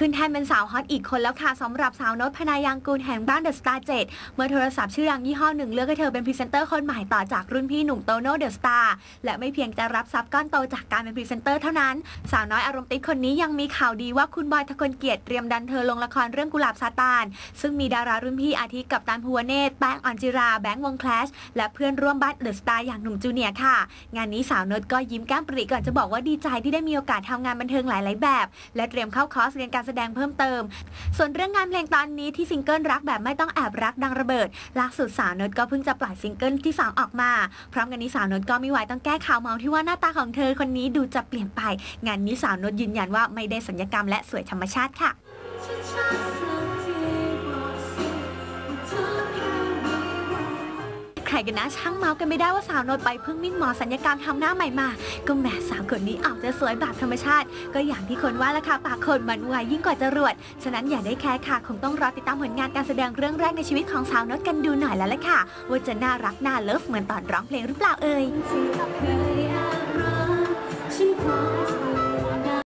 ขึ้นแทนเป็นสาวฮอตอีกคนแล้วค่ะสำหรับสาวนศพนายางกูลแห่งบ้านเดอะสตาร์เจ็ดเมื่อโทรศัพท์ชื่อดังยี่ห้อหนึ่งเลือกให้เธอเป็นพรีเซนเตอร์คนใหม่ต่อจากรุ่นพี่หนุ่มโตโน่เดอะสตาร์และไม่เพียงจะรับทรัพย์ก้อนโตจากการเป็นพรีเซนเตอร์เท่านั้น สาวน้อยอารมณ์ติดคนนี้ยังมีข่าวดีว่าคุณบอยทะกลเกียรติเตรียมดันเธอลงละครเรื่องกุหลาบซาตาน ซึ่งมีดารารุ่นพี่อาทิกับตันภูวเนศแป้งออนจิราแบงค์วงแคลชและเพื่อนร่วมบ้านเดอะสตาร์อย่างหนุ่มจูเนียร์ค่ะ งานนี้สาวนศก็ยิ้มแก้มปริก่อนจะบอกว่าดีใจที่ได้มีโอกาสทำงานบันเทิงหลาย ๆ แบบ และเตรียมเข้าคอร์สเรียนการแสดงเพิ่มเติม ส่วนเรื่องงานเพลงตอนนี้ที่ซิงเกิลรักแบบไม่ต้องแอบรักดังระเบิดล่าสุดสาวนศก็เพิ่งจะปล่อยซิงเกิลที่สองออกมา พร้อมกันนี้สาวนศก็ไม่ไหวต้องแก้ข่าวเมาที่ว่าหน้าตาของเธอคนนี้ดูจะเปลี่ยนไป งานนี้สาวนศยืนยันว่าไม่ได้สัญญกรรมและสวยธรรมชาติค่ะ รกันนะ ช่างเมาส์กันไม่ได้ว่าสาวโนดไปเพิ่งมิ่นหมอสัญญกรรมทำหน้าใหม่มา ก็แหมสาวคนนี้ออกจะสวยแบบธรรมชาติ ก็อย่างที่คนว่าละค่ะปากคนมันไวยิ่งกว่าจรวด ฉะนั้นอย่าได้แค่ค่ะ คงต้องรอติดตามผลงานการแสดงเรื่องแรกในชีวิตของสาวโนดกันดูหน่อยแล้วละค่ะ ว่าจะน่ารักน่าเลิฟเหมือนตอนร้องเพลงหรือเปล่าเอ่ย